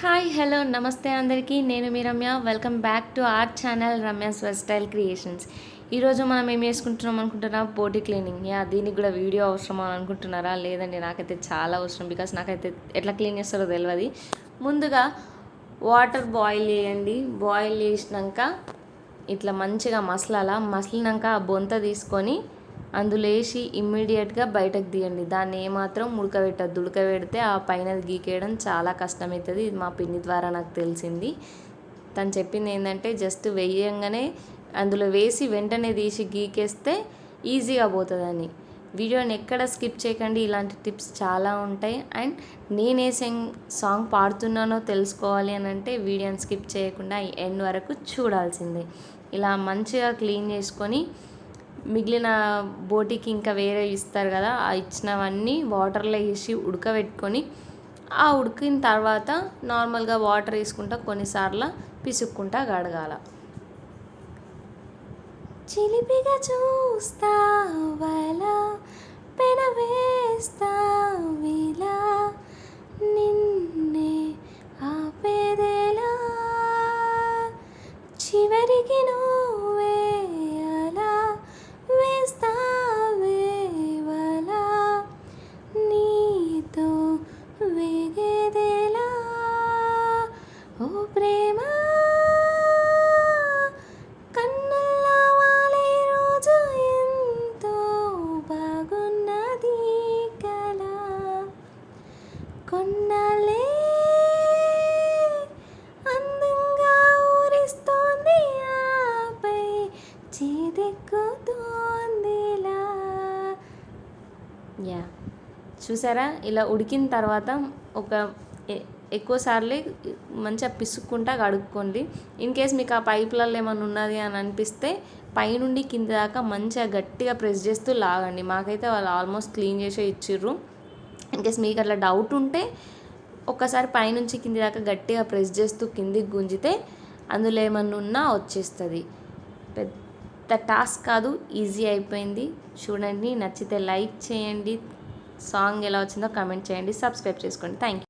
Hi hello నమస్తే అందరికీ. నేను మీ Ramya. Welcome back to our channel Ramya's style creations ఈరోజు మనం ఏం చేసుకుంటున్నాం అనుకుంటున్నా? బోడీ క్లీనింగ్ యా దీనికి కూడా వీడియో అవసరమా అనుకుంటున్నారా? లేదండి నాకైతే చాలా అవసరం బికాస్ నాకైతే ఎట్లా క్లీన్ చేస్తారో తెలియదు ముందుగా వాటర్ బాయిల్ చేయండి. బాయిల్ చేసినాక ఇట్లా మంచిగా మసలాల మసలినాక ఆ బొంత తీసుకొని అందులో వేసి ఇమ్మీడియట్గా బయటకు తీయండి. దాన్ని ఏమాత్రం ఉడకబెట్టద్దు ఉడకబెడితే ఆ పైన గీకేయడం చాలా కష్టమవుతుంది ఇది మా పిన్ని ద్వారా నాకు తెలిసింది. తను చెప్పింది ఏంటంటే జస్ట్ వేయంగానే అందులో వేసి వెంటనే తీసి గీకేస్తే ఈజీగా పోతుందని. వీడియోని ఎక్కడ స్కిప్ చేయకండి. ఇలాంటి టిప్స్ చాలా ఉంటాయి. అండ్ నేను నేనే సాంగ్ పాడుతున్నానో తెలుసుకోవాలి అని అంటే వీడియోని స్కిప్ చేయకుండా ఎండ్ వరకు చూడాల్సిందే. ఇలా మంచిగా క్లీన్ చేసుకొని మిగిలిన బోటికి ఇంకా వేరే ఇస్తారు కదా ఆ ఇచ్చినవన్నీ వాటర్లో వేసి ఉడకబెట్టుకొని ఆ ఉడికిన తర్వాత నార్మల్గా వాటర్ వేసుకుంటా కొన్నిసార్లు పిసుక్కుంటా గడగాల చిలిపిగా చూస్తావలా పెన నిన్నే ఆపేదేలా చివరికి నువ్వు వేగేదేలా ఓ ప్రేమ కన్నుల్లో వాలే రోజు ఎంతో బాగున్నది కలా. కొన్నాళ్ళే అందంగా ఊరిస్తోంది ఆపై చేదెక్కుతోందిలా. యా. చూసారా? ఇలా ఉడికిన తర్వాత ఒక ఎక్కువసార్లు మంచిగా పిసుక్కుంటా కడుక్కోండి. ఇన్ కేస్ మీకు ఆ పైపులలో ఏమైనా ఉన్నది అని అనిపిస్తే పైనుండి కింద దాకా మంచిగా గట్టిగా ప్రెస్ చేస్తూ లాగండి. మాకైతే వాళ్ళు ఆల్మోస్ట్ క్లీన్ చేసే ఇచ్చిర్రు. ఇన్ కేస్ మీకు అట్లా డౌట్ ఉంటే ఒక్కసారి పైనుంచి కింది దాకా గట్టిగా ప్రెస్ చేస్తూ కిందికి గుంజితే అందులో ఏమన్నా ఉన్నా వచ్చేస్తుంది. పెద్ద టాస్క్ కాదు ఈజీ అయిపోయింది. చూడండి నచ్చితే లైక్ చేయండి. సాంగ్ ఎలా వచ్చిందో కమెంట్ చేయండి సబ్స్క్రైబ్ చేసుకోండి. Thank you